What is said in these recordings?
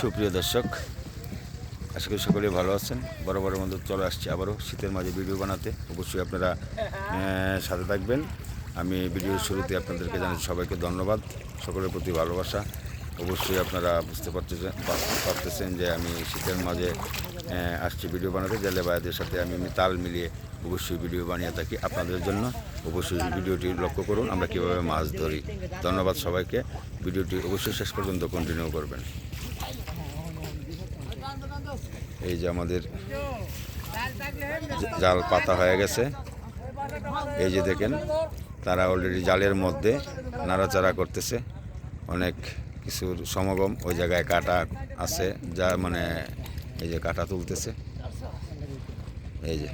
সুপ্রিয় দর্শক, আশা করি সকলে ভালো আছেন। বড় বড় মধ্যে চলে আসছি আবারও শীতের মাঝে ভিডিও বানাতে। অবশ্যই আপনারা সাথে থাকবেন। আমি ভিডিওর শুরুতে আপনাদেরকে জানাচ্ছি সবাইকে ধন্যবাদ। সকলের প্রতি ভালোবাসা। অবশ্যই আপনারা বুঝতে পারতেছেন পারতেছেন যে আমি শীতের মাঝে আসছি ভিডিও বানাতে। জেলে ভাইদের সাথে আমি তাল মিলিয়ে অবশ্যই ভিডিও বানিয়ে থাকি আপনাদের জন্য। অবশ্যই ভিডিওটি লক্ষ্য করুন, আমরা কীভাবে মাছ ধরি। ধন্যবাদ সবাইকে। ভিডিওটি অবশ্যই শেষ পর্যন্ত কন্টিনিউ করবেন। এই যে আমাদের জাল পাতা হয়ে গেছে। এই যে দেখেন, তারা অলরেডি জালের মধ্যে নাড়াচাড়া করতেছে। অনেক কিছুর সমাগম ওই জায়গায় কাটা আছে, যা মানে এই যে কাটা তুলতেছে। এই যে,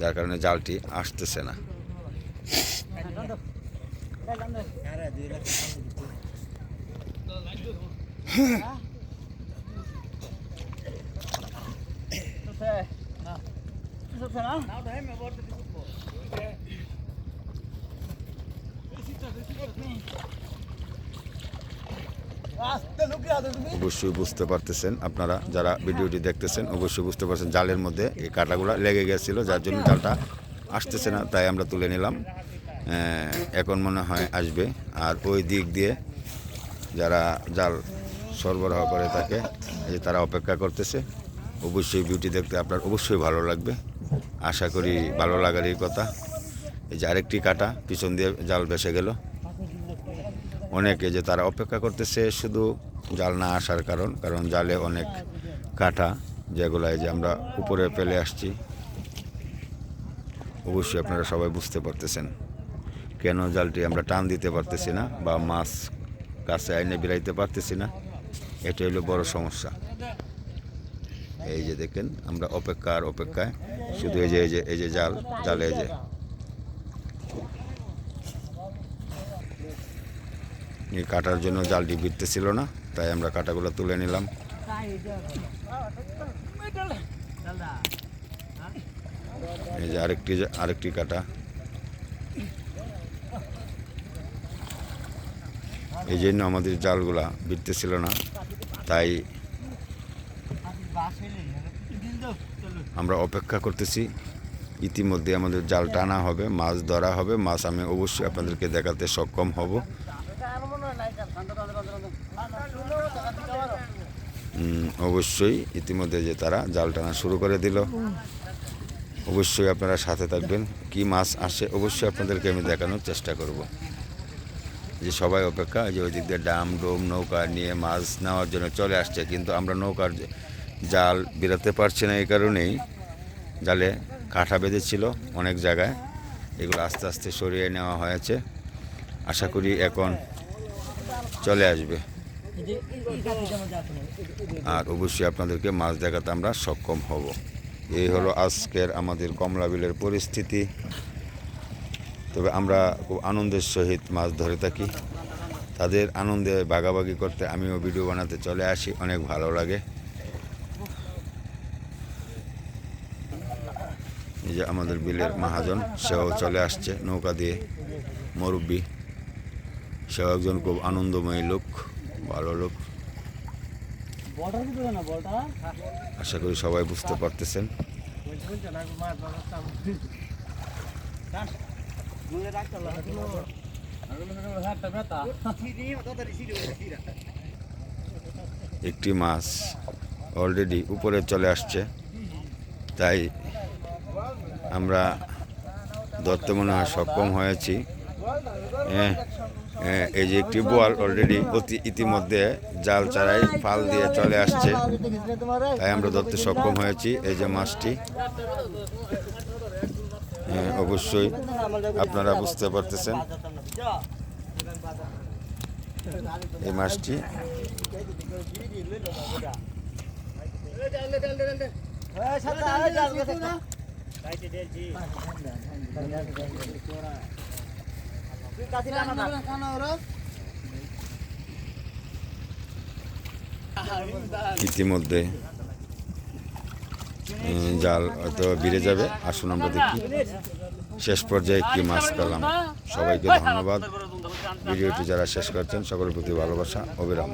যার কারণে জালটি আসতেছে না। অবশ্যই বুঝতে পারতেছেন আপনারা, যারা ভিডিওটি দেখতেছেন, অবশ্যই বুঝতে পারছেন জালের মধ্যে এই কাঁটাগুলো লেগে গেছিল, যার জন্য জালটা আসতেছে না, তাই আমরা তুলে নিলাম। এখন মনে হয় আসবে। আর ওই দিক দিয়ে যারা জাল সরবরাহ করে থাকে তারা অপেক্ষা করতেছে। অবশ্যই বিউটি দেখতে আপনার অবশ্যই ভালো লাগবে। আশা করি ভালো লাগারই কথা। এই যে আরেকটি কাটা পিছন দিয়ে জাল ভেসে গেল। অনেকে যে তারা অপেক্ষা করতেছে শুধু জাল না আসার কারণ কারণ জালে অনেক কাটা যেগুলো এই যে আমরা উপরে ফেলে আসছি। অবশ্যই আপনারা সবাই বুঝতে পারতেছেন কেন জালটি আমরা টান দিতে পারতেছি না বা মাছ কাছে আইনে বেরাইতে পারতেছি না। এটা হলো বড় সমস্যা। এই যে দেখেন, আমরা অপেক্ষা আর অপেক্ষায়। শুধু এই যে এই যে এই যে জাল, জালে এই যে। এই কাটার জন্য জালটি বিরতে ছিল না, তাই আমরা কাটাগুলো তুলে নিলাম। এই যে আরেকটি আরেকটি কাটা। এই জন্য আমাদের জালগুলা বিরতে ছিল না, তাই আমরা অপেক্ষা করতেছি। ইতিমধ্যে আমাদের জাল টানা হবে, মাছ ধরা হবে, মাছ আমি অবশ্যই আপনাদেরকে দেখাতে সক্ষম হব। অবশ্যই ইতিমধ্যে যে তারা জাল টানা শুরু করে দিল। অবশ্যই আপনারা সাথে থাকবেন। কি মাছ আসে অবশ্যই আপনাদেরকে আমি দেখানোর চেষ্টা করব। যে সবাই অপেক্ষা, যে ওই দিক দিয়ে ডাম, ডোম, নৌকা নিয়ে মাছ নেওয়ার জন্য চলে আসছে, কিন্তু আমরা নৌকার জাল বেরোতে পারছি না এই কারণেই জালে কাঁঠা বেঁধেছিল অনেক জায়গায়। এগুলো আস্তে আস্তে সরিয়ে নেওয়া হয়েছে। আশা করি এখন চলে আসবে। আর অবশ্যই আপনাদেরকে মাছ দেখাতে আমরা সক্ষম হব। এই হলো আজকের আমাদের কমলা বিলের পরিস্থিতি। তবে আমরা খুব আনন্দের সহিত মাছ ধরে থাকি। তাদের আনন্দে ভাগাভাগি করতে আমিও ভিডিও বানাতে চলে আসি। অনেক ভালো লাগে। যে আমাদের বিলের মহাজন, সেও চলে আসছে নৌকা দিয়ে। মুরব্বী, সেও একজন খুব আনন্দময়ী লোক, ভালো লোক। আশা করি সবাই বুঝতে পারতেছেন। একটি মাছ অলরেডি উপরে চলে আসছে, তাই আমরা ধরতে মনে হয় সক্ষম হয়েছি। হ্যাঁ হ্যাঁ, এই যে একটি বোয়াল অলরেডি অতি ইতিমধ্যে জাল চারাই ফাল দিয়ে চলে আসছে। তাই আমরা ধরতে সক্ষম হয়েছি এই যে মাছটি। হ্যাঁ, অবশ্যই আপনারা বুঝতে পারতেছেন। এই মাছটি ইতিমধ্যে জাল হয়তো বেড়ে যাবে। আসুন আমরা দেখি। শেষ পর্যায়ে কি মাছ পেলাম। সবাইকে ধন্যবাদ। ভিডিওটি যারা শেষ করছেন, সকলের প্রতি ভালোবাসা, অবিরাম।